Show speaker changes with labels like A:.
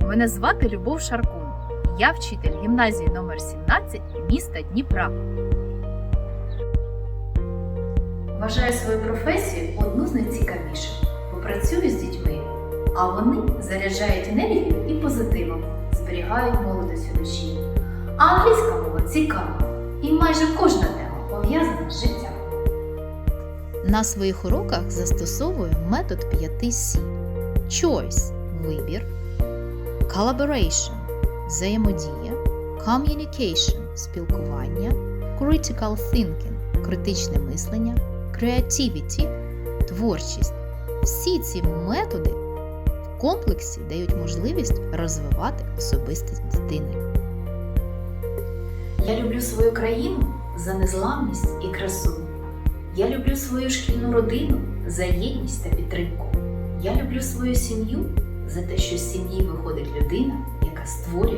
A: Мене звати Любов Шаркун. Я вчитель гімназії номер 17 міста Дніпра. Вважаю свою професію одну з найцікавіших, бо працюю з дітьми, а вони заряджають енергію і позитивом, зберігають молодість у душі. А англійська мова цікава, і майже кожна тема пов'язана з життям.
B: На своїх уроках застосовую метод 5C. Choice вибір, Collaboration взаємодія, Communication спілкування, Critical thinking критичне мислення, Creativity творчість. Всі ці методи в комплексі дають можливість розвивати особистість дитини.
A: Я люблю свою країну за незламність і красу. Я люблю свою шкільну родину за єдність та підтримку. Я люблю свою сім'ю за те, що з сім'ї виходить людина, яка створює.